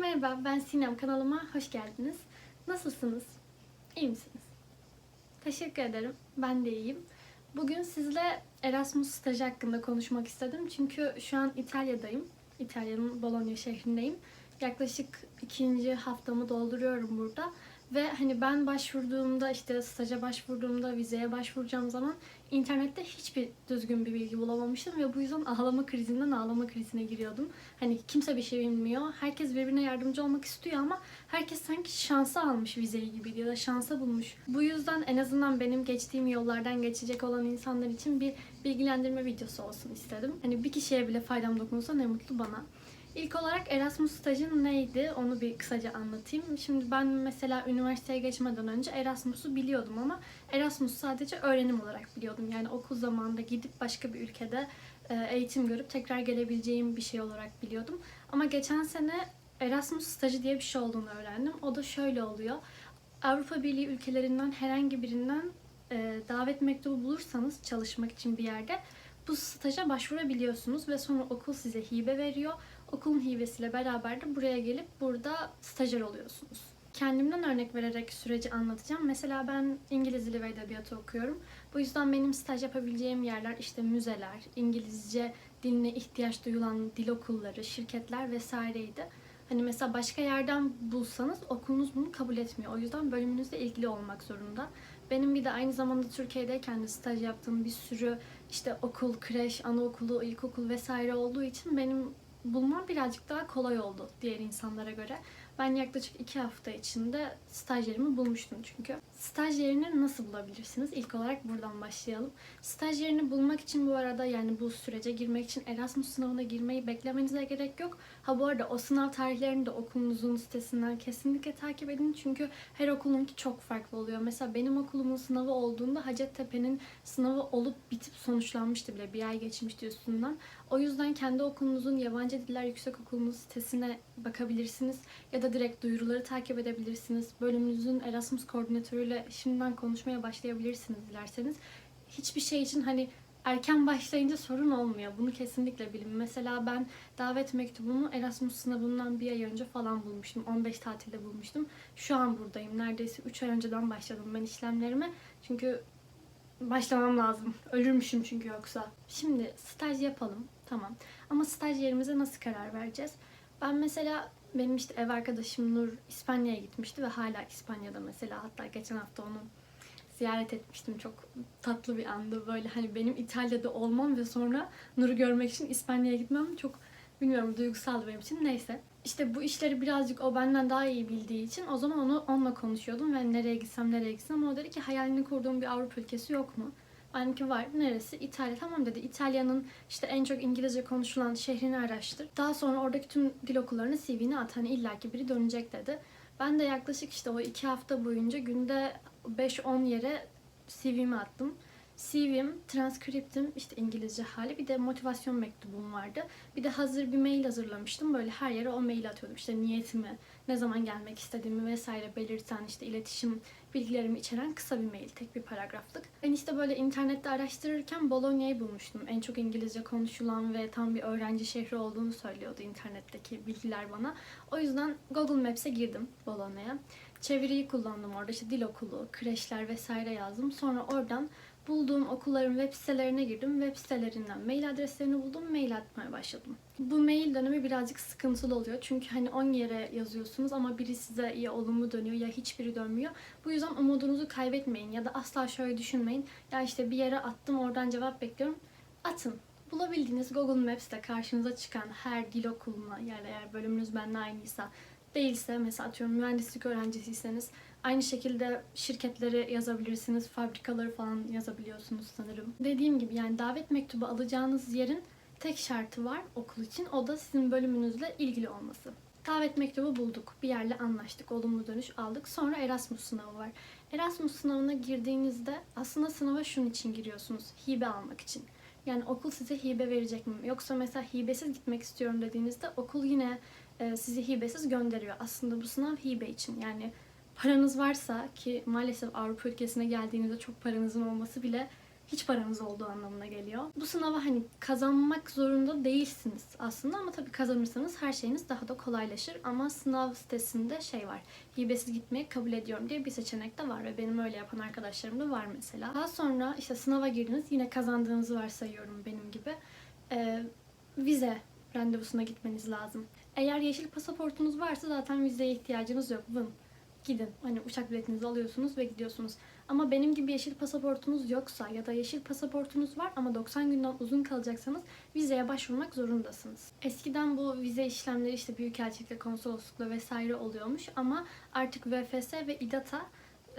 merhaba, ben Sinem. Kanalıma hoş geldiniz. Nasılsınız? İyi misiniz? Teşekkür ederim. Ben de iyiyim. Bugün sizle Erasmus stajı hakkında konuşmak istedim. Çünkü şu an İtalya'dayım. İtalya'nın Bologna şehrindeyim. Yaklaşık ikinci haftamı dolduruyorum burada. Ve hani ben başvurduğumda işte staja başvurduğumda vizeye başvuracağım zaman internette hiçbir düzgün bir bilgi bulamamıştım ve bu yüzden ağlama krizinden ağlama krizine giriyordum. Hani kimse bir şey bilmiyor. Herkes birbirine yardımcı olmak istiyor ama herkes sanki şansa almış vizeyi gibi ya da şansa bulmuş. Bu yüzden en azından benim geçtiğim yollardan geçecek olan insanlar için bir bilgilendirme videosu olsun istedim. Hani bir kişiye bile faydam dokunursa ne mutlu bana. İlk olarak Erasmus stajın neydi onu bir kısaca anlatayım. Şimdi ben mesela üniversiteye geçmeden önce Erasmus'u biliyordum ama Erasmus sadece öğrenim olarak biliyordum. Yani okul zamanında gidip başka bir ülkede e, eğitim görüp tekrar gelebileceğim bir şey olarak biliyordum. Ama geçen sene Erasmus stajı diye bir şey olduğunu öğrendim. O da şöyle oluyor. Avrupa Birliği ülkelerinden herhangi birinden e, davet mektubu bulursanız çalışmak için bir yerde bu staja başvurabiliyorsunuz ve sonra okul size hibe veriyor. Okulun hibesiyle beraber de buraya gelip burada stajyer oluyorsunuz. Kendimden örnek vererek süreci anlatacağım. Mesela ben İngiliz Dili ve Edebiyatı okuyorum. Bu yüzden benim staj yapabileceğim yerler işte müzeler, İngilizce diline ihtiyaç duyulan dil okulları, şirketler vesaireydi. Hani mesela başka yerden bulsanız okulunuz bunu kabul etmiyor. O yüzden bölümünüzle ilgili olmak zorunda. Benim bir de aynı zamanda Türkiye'deyken de staj yaptığım bir sürü işte okul, kreş, anaokulu, ilkokul vesaire olduğu için benim bulmam birazcık daha kolay oldu diğer insanlara göre. Ben yaklaşık iki hafta içinde stajyerimi bulmuştum çünkü. Stajyerini nasıl bulabilirsiniz? İlk olarak buradan başlayalım. Stajyerini bulmak için bu arada yani bu sürece girmek için Erasmus sınavına girmeyi beklemenize gerek yok. Ha bu arada o sınav tarihlerini de okulunuzun sitesinden kesinlikle takip edin. Çünkü her okulunki çok farklı oluyor. Mesela benim okulumun sınavı olduğunda Hacettepe'nin sınavı olup bitip sonuçlanmıştı bile. Bir ay geçmişti üstünden. O yüzden kendi okulunuzun Yabancı Diller Yüksekokulu'nun sitesine bakabilirsiniz. Ya da direkt duyuruları takip edebilirsiniz. Bölümünüzün Erasmus koordinatörüyle şimdiden konuşmaya başlayabilirsiniz dilerseniz. Hiçbir şey için hani erken başlayınca sorun olmuyor. Bunu kesinlikle bilin. Mesela ben davet mektubumu Erasmus sınavından bir ay önce falan bulmuştum. 15 tatilde bulmuştum. Şu an buradayım. Neredeyse 3 ay önceden başladım ben işlemlerime. Çünkü başlamam lazım. Ölürmüşüm çünkü yoksa. Şimdi staj yapalım. Tamam. Ama staj yerimize nasıl karar vereceğiz? Ben mesela benim işte ev arkadaşım Nur İspanya'ya gitmişti ve hala İspanya'da mesela. Hatta geçen hafta onu ziyaret etmiştim. Çok tatlı bir andı. Böyle hani benim İtalya'da olmam ve sonra Nur'u görmek için İspanya'ya gitmem çok bilmiyorum duygusaldı benim için. Neyse. İşte bu işleri birazcık o benden daha iyi bildiği için o zaman onu onunla konuşuyordum ve nereye gitsem nereye gitsem o dedi ki hayalini kurduğum bir Avrupa ülkesi yok mu? Benimki var. Neresi? İtalya. Tamam dedi. İtalya'nın işte en çok İngilizce konuşulan şehrini araştır. Daha sonra oradaki tüm dil okullarına CV'ni at. Hani illaki biri dönecek dedi. Ben de yaklaşık işte o iki hafta boyunca günde 5-10 yere CV'mi attım. CV'm, transkriptim, işte İngilizce hali bir de motivasyon mektubum vardı. Bir de hazır bir mail hazırlamıştım. Böyle her yere o mail atıyordum. İşte niyetimi, ne zaman gelmek istediğimi vesaire belirten işte iletişim bilgilerimi içeren kısa bir mail, tek bir paragraflık. Ben işte böyle internette araştırırken Bologna'yı bulmuştum. En çok İngilizce konuşulan ve tam bir öğrenci şehri olduğunu söylüyordu internetteki bilgiler bana. O yüzden Google Maps'e girdim Bologna'ya. Çeviriyi kullandım orada işte dil okulu, kreşler vesaire yazdım. Sonra oradan bulduğum okulların web sitelerine girdim. Web sitelerinden mail adreslerini buldum, mail atmaya başladım. Bu mail dönemi birazcık sıkıntılı oluyor. Çünkü hani 10 yere yazıyorsunuz ama biri size ya olumlu dönüyor ya hiçbiri dönmüyor. Bu yüzden umudunuzu kaybetmeyin ya da asla şöyle düşünmeyin. Ya işte bir yere attım oradan cevap bekliyorum. Atın. Bulabildiğiniz Google Maps'te karşınıza çıkan her dil okuluna yani eğer bölümünüz benimle aynıysa değilse mesela atıyorum mühendislik öğrencisiyseniz Aynı şekilde şirketleri yazabilirsiniz, fabrikaları falan yazabiliyorsunuz sanırım. Dediğim gibi yani davet mektubu alacağınız yerin tek şartı var okul için. O da sizin bölümünüzle ilgili olması. Davet mektubu bulduk. Bir yerle anlaştık. Olumlu dönüş aldık. Sonra Erasmus sınavı var. Erasmus sınavına girdiğinizde aslında sınava şunun için giriyorsunuz. Hibe almak için. Yani okul size hibe verecek mi? Yoksa mesela hibesiz gitmek istiyorum dediğinizde okul yine sizi hibesiz gönderiyor. Aslında bu sınav hibe için. Yani paranız varsa ki maalesef Avrupa ülkesine geldiğinizde çok paranızın olması bile hiç paranız olduğu anlamına geliyor. Bu sınava hani kazanmak zorunda değilsiniz aslında ama tabii kazanırsanız her şeyiniz daha da kolaylaşır. Ama sınav sitesinde şey var, hibesiz gitmeyi kabul ediyorum diye bir seçenek de var ve benim öyle yapan arkadaşlarım da var mesela. Daha sonra işte sınava girdiniz, yine kazandığınızı varsayıyorum benim gibi. Ee, vize randevusuna gitmeniz lazım. Eğer yeşil pasaportunuz varsa zaten vizeye ihtiyacınız yok. Vın. Gidin. Hani uçak biletinizi alıyorsunuz ve gidiyorsunuz. Ama benim gibi yeşil pasaportunuz yoksa ya da yeşil pasaportunuz var ama 90 günden uzun kalacaksanız vizeye başvurmak zorundasınız. Eskiden bu vize işlemleri işte büyükelçilikle, konsoloslukla vesaire oluyormuş ama artık VFS ve İDATA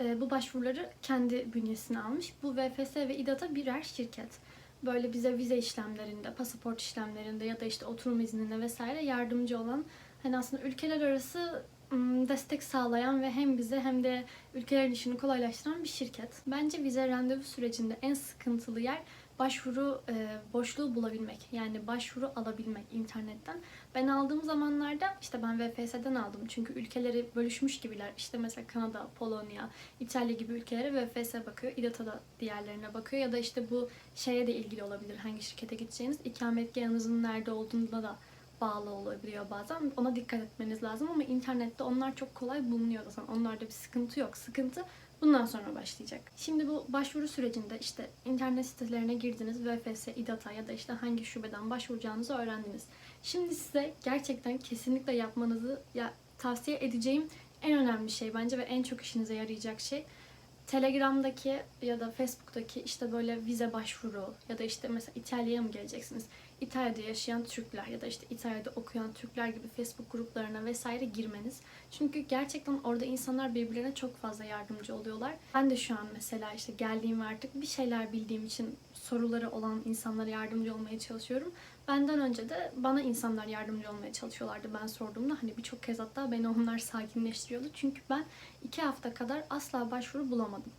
e, bu başvuruları kendi bünyesine almış. Bu VFS ve İDATA birer şirket böyle bize vize işlemlerinde, pasaport işlemlerinde ya da işte oturum izninde vesaire yardımcı olan hani aslında ülkeler arası destek sağlayan ve hem bize hem de ülkelerin işini kolaylaştıran bir şirket. Bence vize randevu sürecinde en sıkıntılı yer başvuru e, boşluğu bulabilmek. Yani başvuru alabilmek internetten. Ben aldığım zamanlarda işte ben VFS'den aldım. Çünkü ülkeleri bölüşmüş gibiler. İşte mesela Kanada, Polonya, İtalya gibi ülkelere VFS bakıyor. İDATA da diğerlerine bakıyor. Ya da işte bu şeye de ilgili olabilir. Hangi şirkete gideceğiniz. ikametgahınızın nerede olduğunda da bağlı olabiliyor bazen. Ona dikkat etmeniz lazım ama internette onlar çok kolay bulunuyor zaten. Onlarda bir sıkıntı yok. Sıkıntı bundan sonra başlayacak. Şimdi bu başvuru sürecinde işte internet sitelerine girdiniz. VFS, İDATA ya da işte hangi şubeden başvuracağınızı öğrendiniz. Şimdi size gerçekten kesinlikle yapmanızı ya, tavsiye edeceğim en önemli şey bence ve en çok işinize yarayacak şey Telegram'daki ya da Facebook'taki işte böyle vize başvuru ya da işte mesela İtalya'ya mı geleceksiniz? İtalya'da yaşayan Türkler ya da işte İtalya'da okuyan Türkler gibi Facebook gruplarına vesaire girmeniz. Çünkü gerçekten orada insanlar birbirlerine çok fazla yardımcı oluyorlar. Ben de şu an mesela işte geldiğim artık bir şeyler bildiğim için soruları olan insanlara yardımcı olmaya çalışıyorum. Benden önce de bana insanlar yardımcı olmaya çalışıyorlardı ben sorduğumda. Hani birçok kez hatta beni onlar sakinleştiriyordu. Çünkü ben iki hafta kadar asla başvuru bulamadım.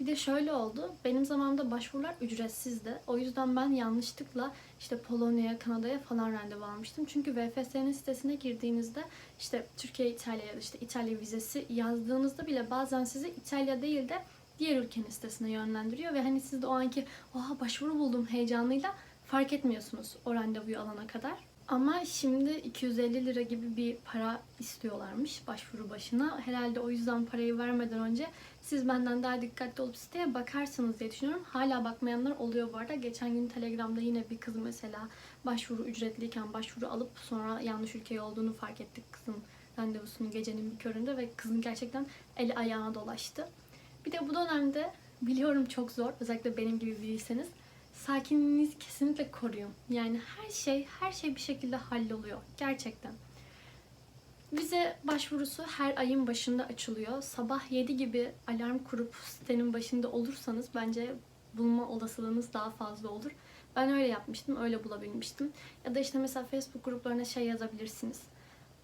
Bir de şöyle oldu. Benim zamanımda başvurular ücretsizdi. O yüzden ben yanlışlıkla işte Polonya'ya, Kanada'ya falan randevu almıştım. Çünkü VFS'nin sitesine girdiğinizde işte Türkiye, İtalya ya işte İtalya vizesi yazdığınızda bile bazen sizi İtalya değil de diğer ülkenin sitesine yönlendiriyor ve hani siz de o anki oha başvuru buldum heyecanıyla fark etmiyorsunuz o randevuyu alana kadar. Ama şimdi 250 lira gibi bir para istiyorlarmış başvuru başına. Herhalde o yüzden parayı vermeden önce siz benden daha dikkatli olup siteye bakarsınız diye düşünüyorum. Hala bakmayanlar oluyor bu arada. Geçen gün Telegram'da yine bir kız mesela başvuru ücretliyken başvuru alıp sonra yanlış ülkeye olduğunu fark ettik kızın randevusunu gecenin bir köründe ve kızın gerçekten eli ayağına dolaştı. Bir de bu dönemde biliyorum çok zor özellikle benim gibi biriyseniz sakinliğinizi kesinlikle koruyun. Yani her şey her şey bir şekilde halloluyor gerçekten. Vize başvurusu her ayın başında açılıyor. Sabah 7 gibi alarm kurup sitenin başında olursanız bence bulma olasılığınız daha fazla olur. Ben öyle yapmıştım, öyle bulabilmiştim. Ya da işte mesela Facebook gruplarına şey yazabilirsiniz.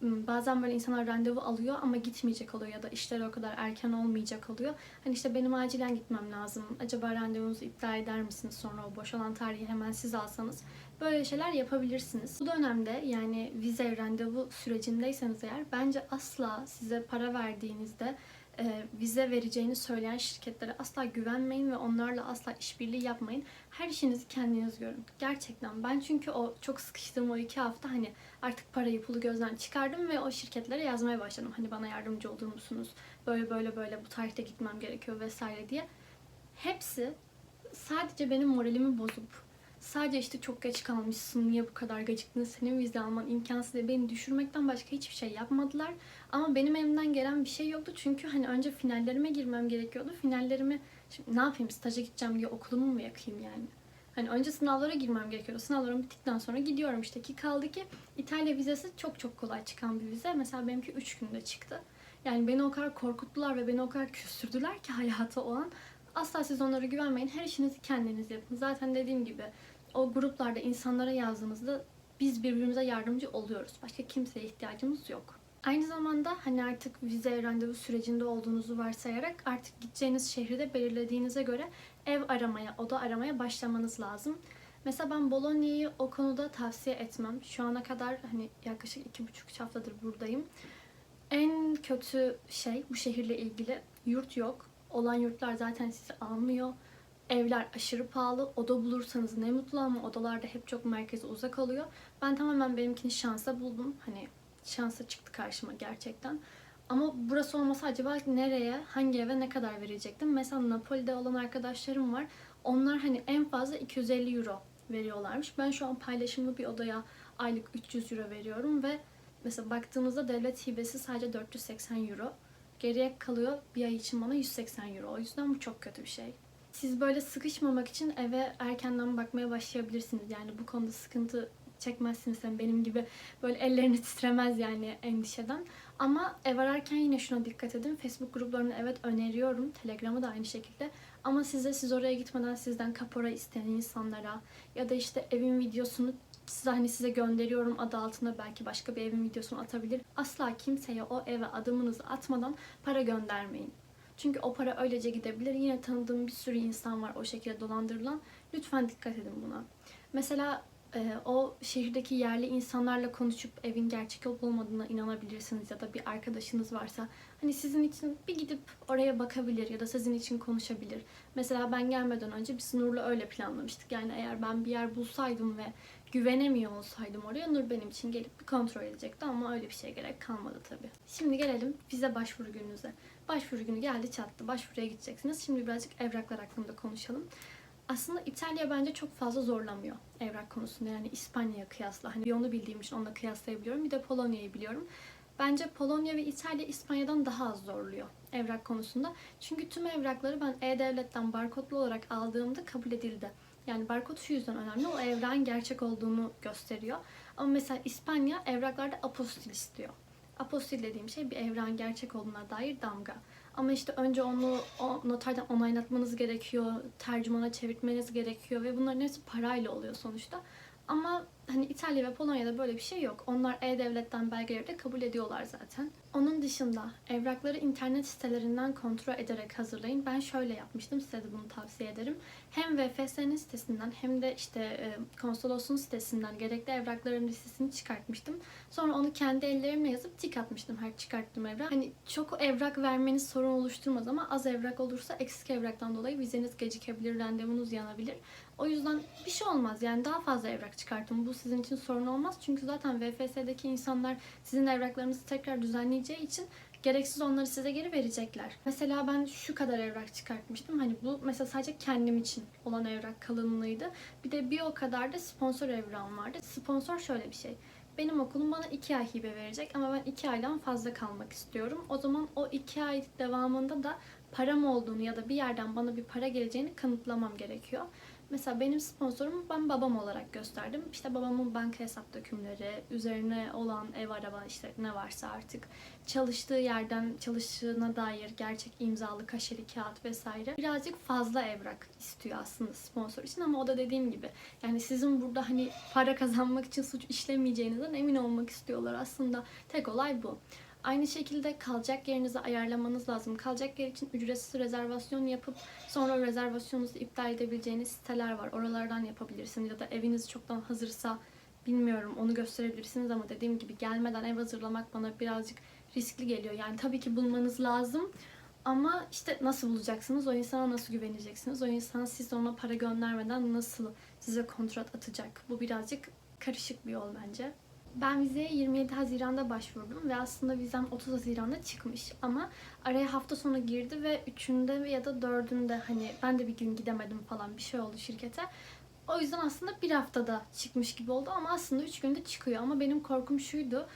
Hmm, Bazen böyle insanlar randevu alıyor ama gitmeyecek oluyor ya da işleri o kadar erken olmayacak oluyor. Hani işte benim acilen gitmem lazım. Acaba randevunuzu iptal eder misiniz sonra o boşalan tarihi hemen siz alsanız? Böyle şeyler yapabilirsiniz. Bu dönemde yani vize randevu sürecindeyseniz eğer bence asla size para verdiğinizde vize vereceğini söyleyen şirketlere asla güvenmeyin ve onlarla asla işbirliği yapmayın. Her işinizi kendiniz görün. Gerçekten. Ben çünkü o çok sıkıştığım o iki hafta hani artık parayı pulu gözden çıkardım ve o şirketlere yazmaya başladım. Hani bana yardımcı olur musunuz? Böyle böyle böyle bu tarihte gitmem gerekiyor vesaire diye. Hepsi sadece benim moralimi bozup sadece işte çok geç kalmışsın, niye bu kadar geciktin, senin vize alman imkansız diye beni düşürmekten başka hiçbir şey yapmadılar. Ama benim elimden gelen bir şey yoktu çünkü hani önce finallerime girmem gerekiyordu. Finallerimi şimdi ne yapayım staja gideceğim diye okulumu mu yakayım yani? Hani önce sınavlara girmem gerekiyordu. Sınavlarım bittikten sonra gidiyorum işte ki kaldı ki İtalya vizesi çok çok kolay çıkan bir vize. Mesela benimki 3 günde çıktı. Yani beni o kadar korkuttular ve beni o kadar küstürdüler ki hayata o an. Asla siz onlara güvenmeyin. Her işinizi kendiniz yapın. Zaten dediğim gibi o gruplarda insanlara yazdığınızda biz birbirimize yardımcı oluyoruz. Başka kimseye ihtiyacımız yok. Aynı zamanda hani artık vize randevu sürecinde olduğunuzu varsayarak artık gideceğiniz şehri de belirlediğinize göre ev aramaya, oda aramaya başlamanız lazım. Mesela ben Bologna'yı o konuda tavsiye etmem. Şu ana kadar hani yaklaşık iki buçuk haftadır buradayım. En kötü şey bu şehirle ilgili yurt yok. Olan yurtlar zaten sizi almıyor. Evler aşırı pahalı. Oda bulursanız ne mutlu ama odalarda hep çok merkeze uzak oluyor. Ben tamamen benimkini şansa buldum. Hani şansa çıktı karşıma gerçekten. Ama burası olmasa acaba nereye, hangi eve ne kadar verecektim? Mesela Napoli'de olan arkadaşlarım var. Onlar hani en fazla 250 euro veriyorlarmış. Ben şu an paylaşımlı bir odaya aylık 300 euro veriyorum ve mesela baktığınızda devlet hibesi sadece 480 euro. Geriye kalıyor bir ay için bana 180 euro. O yüzden bu çok kötü bir şey. Siz böyle sıkışmamak için eve erkenden bakmaya başlayabilirsiniz. Yani bu konuda sıkıntı çekmezsiniz. Yani benim gibi böyle ellerini titremez yani endişeden. Ama ev ararken yine şuna dikkat edin. Facebook gruplarını evet öneriyorum. Telegram'ı da aynı şekilde. Ama size siz oraya gitmeden sizden kapora isteyen insanlara ya da işte evin videosunu size hani size gönderiyorum adı altında belki başka bir evin videosunu atabilir. Asla kimseye o eve adımınızı atmadan para göndermeyin. Çünkü o para öylece gidebilir. Yine tanıdığım bir sürü insan var o şekilde dolandırılan. Lütfen dikkat edin buna. Mesela e, o şehirdeki yerli insanlarla konuşup evin gerçek olup olmadığına inanabilirsiniz ya da bir arkadaşınız varsa hani sizin için bir gidip oraya bakabilir ya da sizin için konuşabilir. Mesela ben gelmeden önce biz Nur'la öyle planlamıştık. Yani eğer ben bir yer bulsaydım ve güvenemiyor olsaydım oraya Nur benim için gelip bir kontrol edecekti ama öyle bir şeye gerek kalmadı tabii. Şimdi gelelim vize başvuru gününüze. Başvuru günü geldi çattı. Başvuruya gideceksiniz. Şimdi birazcık evraklar hakkında konuşalım. Aslında İtalya bence çok fazla zorlamıyor evrak konusunda. Yani İspanya'ya kıyasla. Hani onu bildiğim için onunla kıyaslayabiliyorum. Bir de Polonya'yı biliyorum. Bence Polonya ve İtalya İspanya'dan daha az zorluyor evrak konusunda. Çünkü tüm evrakları ben E-Devlet'ten barkodlu olarak aldığımda kabul edildi. Yani barkod şu yüzden önemli. O evrağın gerçek olduğunu gösteriyor. Ama mesela İspanya evraklarda apostil istiyor. Apostil dediğim şey bir evrağın gerçek olduğuna dair damga. Ama işte önce onu o noterden onaylatmanız gerekiyor, tercümana çevirtmeniz gerekiyor ve bunların hepsi parayla oluyor sonuçta. Ama hani İtalya ve Polonya'da böyle bir şey yok. Onlar e-devletten belgeleri de kabul ediyorlar zaten. Onun dışında evrakları internet sitelerinden kontrol ederek hazırlayın. Ben şöyle yapmıştım. Size de bunu tavsiye ederim. Hem VFS'nin sitesinden hem de işte e, konsolosun sitesinden gerekli evrakların listesini çıkartmıştım. Sonra onu kendi ellerimle yazıp tik atmıştım her çıkarttığım evrak. Hani çok evrak vermeniz sorun oluşturmaz ama az evrak olursa eksik evraktan dolayı vizeniz gecikebilir, randevunuz yanabilir. O yüzden bir şey olmaz. Yani daha fazla evrak çıkartın. Bu sizin için sorun olmaz. Çünkü zaten VFS'deki insanlar sizin evraklarınızı tekrar düzenleyeceği için gereksiz onları size geri verecekler. Mesela ben şu kadar evrak çıkartmıştım. Hani bu mesela sadece kendim için olan evrak kalınlığıydı. Bir de bir o kadar da sponsor evrağım vardı. Sponsor şöyle bir şey. Benim okulum bana iki ay hibe verecek ama ben iki aydan fazla kalmak istiyorum. O zaman o iki ay devamında da param olduğunu ya da bir yerden bana bir para geleceğini kanıtlamam gerekiyor. Mesela benim sponsorum ben babam olarak gösterdim. İşte babamın banka hesap dökümleri, üzerine olan ev araba işte ne varsa artık çalıştığı yerden çalıştığına dair gerçek imzalı kaşeli kağıt vesaire. Birazcık fazla evrak istiyor aslında sponsor için ama o da dediğim gibi yani sizin burada hani para kazanmak için suç işlemeyeceğinizden emin olmak istiyorlar. Aslında tek olay bu. Aynı şekilde kalacak yerinizi ayarlamanız lazım. Kalacak yer için ücretsiz rezervasyon yapıp sonra rezervasyonunuzu iptal edebileceğiniz siteler var. Oralardan yapabilirsiniz ya da eviniz çoktan hazırsa bilmiyorum onu gösterebilirsiniz ama dediğim gibi gelmeden ev hazırlamak bana birazcık riskli geliyor. Yani tabii ki bulmanız lazım ama işte nasıl bulacaksınız? O insana nasıl güveneceksiniz? O insan siz ona para göndermeden nasıl size kontrat atacak? Bu birazcık karışık bir yol bence. Ben vizeye 27 Haziran'da başvurdum ve aslında vizem 30 Haziran'da çıkmış ama araya hafta sonu girdi ve 3'ünde ya da 4'ünde hani ben de bir gün gidemedim falan bir şey oldu şirkete. O yüzden aslında bir haftada çıkmış gibi oldu ama aslında 3 günde çıkıyor ama benim korkum şuydu.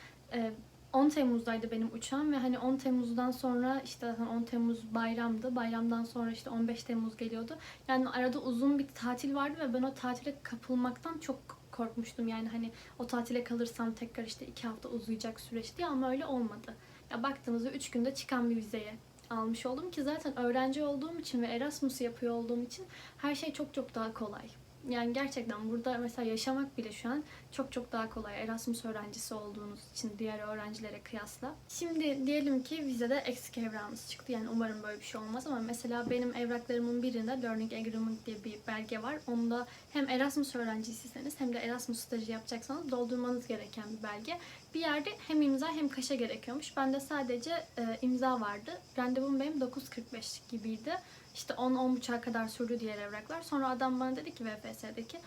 10 Temmuz'daydı benim uçağım ve hani 10 Temmuz'dan sonra işte zaten 10 Temmuz bayramdı. Bayramdan sonra işte 15 Temmuz geliyordu. Yani arada uzun bir tatil vardı ve ben o tatile kapılmaktan çok korkmuştum. Yani hani o tatile kalırsam tekrar işte iki hafta uzayacak süreç diye ama öyle olmadı. Ya baktığınızda 3 günde çıkan bir vizeye almış oldum ki zaten öğrenci olduğum için ve Erasmus yapıyor olduğum için her şey çok çok daha kolay. Yani gerçekten burada mesela yaşamak bile şu an çok çok daha kolay. Erasmus öğrencisi olduğunuz için diğer öğrencilere kıyasla. Şimdi diyelim ki vizede eksik evrağımız çıktı. Yani umarım böyle bir şey olmaz ama mesela benim evraklarımın birinde Learning Agreement diye bir belge var. Onda hem Erasmus öğrencisiyseniz hem de Erasmus stajı yapacaksanız doldurmanız gereken bir belge. Bir yerde hem imza hem kaşe gerekiyormuş. Bende sadece e, imza vardı. Randevum benim 9.45 gibiydi. İşte 10-10.30'a kadar sürdü diğer evraklar. Sonra adam bana dedi ki VFS'deki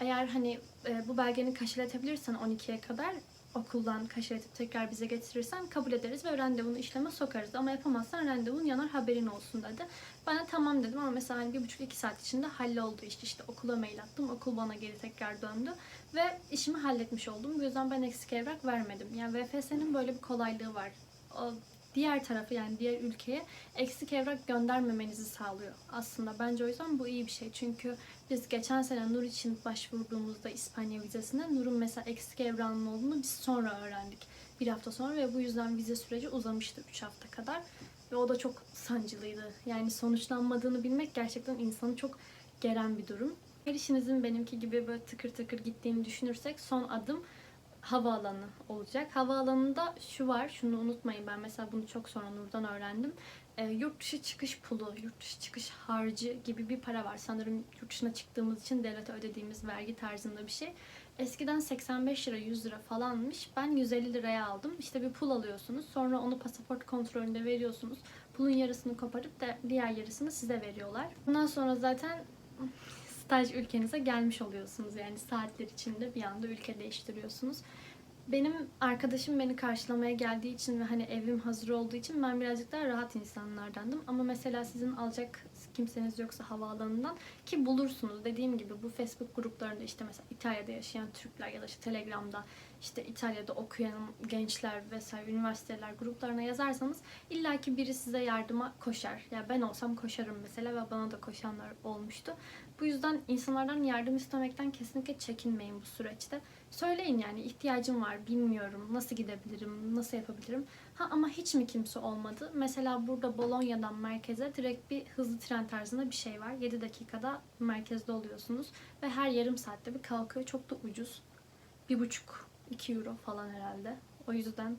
eğer hani e, bu belgeni kaşiletebilirsen 12'ye kadar okuldan kaşiletip tekrar bize getirirsen kabul ederiz ve randevunu işleme sokarız. Ama yapamazsan randevun yanar haberin olsun dedi. Ben de tamam dedim ama mesela hani bir buçuk iki saat içinde halloldu iş. İşte okula mail attım. Okul bana geri tekrar döndü. Ve işimi halletmiş oldum. Bu yüzden ben eksik evrak vermedim. Yani VFS'nin böyle bir kolaylığı var. O diğer tarafı yani diğer ülkeye eksik evrak göndermemenizi sağlıyor. Aslında bence o yüzden bu iyi bir şey. Çünkü biz geçen sene Nur için başvurduğumuzda İspanya vizesine Nur'un mesela eksik evrağının olduğunu biz sonra öğrendik. Bir hafta sonra ve bu yüzden vize süreci uzamıştı 3 hafta kadar. Ve o da çok sancılıydı. Yani sonuçlanmadığını bilmek gerçekten insanı çok geren bir durum. Her işinizin benimki gibi böyle tıkır tıkır gittiğini düşünürsek son adım havaalanı olacak. Havaalanında şu var, şunu unutmayın. Ben mesela bunu çok sonra Nur'dan öğrendim. E, yurt dışı çıkış pulu, yurt dışı çıkış harcı gibi bir para var. Sanırım yurt dışına çıktığımız için devlete ödediğimiz vergi tarzında bir şey. Eskiden 85 lira 100 lira falanmış. Ben 150 liraya aldım. İşte bir pul alıyorsunuz. Sonra onu pasaport kontrolünde veriyorsunuz. Pulun yarısını koparıp da diğer yarısını size veriyorlar. Bundan sonra zaten staj ülkenize gelmiş oluyorsunuz. Yani saatler içinde bir anda ülke değiştiriyorsunuz. Benim arkadaşım beni karşılamaya geldiği için ve hani evim hazır olduğu için ben birazcık daha rahat insanlardandım. Ama mesela sizin alacak kimseniz yoksa havaalanından ki bulursunuz. Dediğim gibi bu Facebook gruplarında işte mesela İtalya'da yaşayan Türkler ya da işte Telegram'da işte İtalya'da okuyan gençler vesaire üniversiteler gruplarına yazarsanız illaki biri size yardıma koşar. Ya ben olsam koşarım mesela ve bana da koşanlar olmuştu. Bu yüzden insanlardan yardım istemekten kesinlikle çekinmeyin bu süreçte. Söyleyin yani ihtiyacım var, bilmiyorum, nasıl gidebilirim, nasıl yapabilirim. Ha ama hiç mi kimse olmadı? Mesela burada Bolonya'dan merkeze direkt bir hızlı tren tarzında bir şey var. 7 dakikada merkezde oluyorsunuz ve her yarım saatte bir kalkıyor. Çok da ucuz. Bir buçuk, iki euro falan herhalde. O yüzden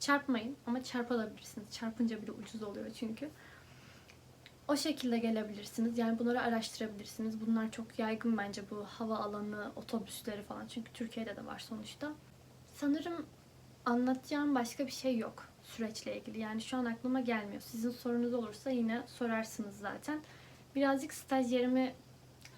çarpmayın ama çarpabilirsiniz. Çarpınca bile ucuz oluyor çünkü. O şekilde gelebilirsiniz. Yani bunları araştırabilirsiniz. Bunlar çok yaygın bence bu hava alanı, otobüsleri falan. Çünkü Türkiye'de de var sonuçta. Sanırım anlatacağım başka bir şey yok süreçle ilgili. Yani şu an aklıma gelmiyor. Sizin sorunuz olursa yine sorarsınız zaten. Birazcık stajyerimi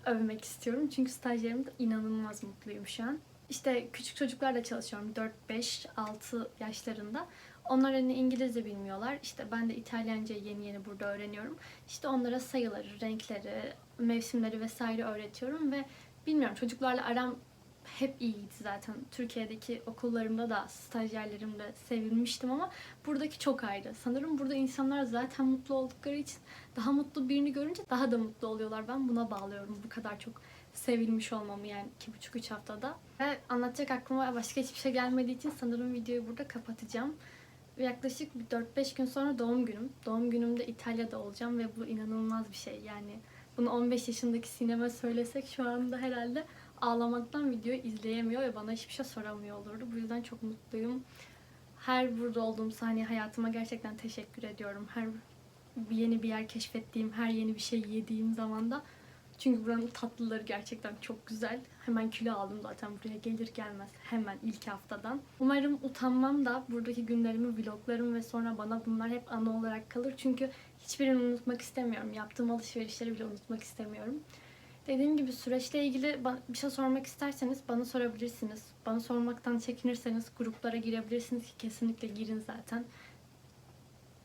övmek istiyorum. Çünkü stajyerimde inanılmaz mutluyum şu an. İşte küçük çocuklarla çalışıyorum. 4, 5, 6 yaşlarında. Onlar hani İngilizce bilmiyorlar. İşte ben de İtalyanca yeni yeni burada öğreniyorum. İşte onlara sayıları, renkleri, mevsimleri vesaire öğretiyorum ve bilmiyorum çocuklarla aram hep iyiydi zaten. Türkiye'deki okullarımda da stajyerlerimde sevilmiştim ama buradaki çok ayrı. Sanırım burada insanlar zaten mutlu oldukları için daha mutlu birini görünce daha da mutlu oluyorlar. Ben buna bağlıyorum bu kadar çok sevilmiş olmamı yani iki buçuk üç haftada. Ve anlatacak aklıma başka hiçbir şey gelmediği için sanırım videoyu burada kapatacağım. Yaklaşık bir 4-5 gün sonra doğum günüm. Doğum günümde İtalya'da olacağım ve bu inanılmaz bir şey. Yani bunu 15 yaşındaki sinema söylesek şu anda herhalde ağlamaktan videoyu izleyemiyor ve bana hiçbir şey soramıyor olurdu. Bu yüzden çok mutluyum. Her burada olduğum saniye hayatıma gerçekten teşekkür ediyorum. Her yeni bir yer keşfettiğim, her yeni bir şey yediğim zaman da çünkü buranın tatlıları gerçekten çok güzel. Hemen kilo aldım zaten buraya gelir gelmez hemen ilk haftadan. Umarım utanmam da buradaki günlerimi vloglarım ve sonra bana bunlar hep anı olarak kalır. Çünkü hiçbirini unutmak istemiyorum. Yaptığım alışverişleri bile unutmak istemiyorum. Dediğim gibi süreçle ilgili bir şey sormak isterseniz bana sorabilirsiniz. Bana sormaktan çekinirseniz gruplara girebilirsiniz ki kesinlikle girin zaten.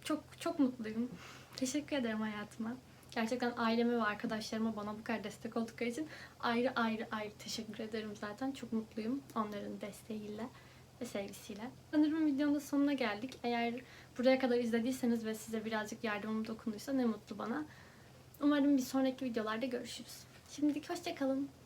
Çok çok mutluyum. Teşekkür ederim hayatıma. Gerçekten aileme ve arkadaşlarıma bana bu kadar destek oldukları için ayrı ayrı ayrı teşekkür ederim zaten. Çok mutluyum onların desteğiyle ve sevgisiyle. Sanırım videonun da sonuna geldik. Eğer buraya kadar izlediyseniz ve size birazcık yardımım dokunduysa ne mutlu bana. Umarım bir sonraki videolarda görüşürüz. Şimdilik hoşçakalın.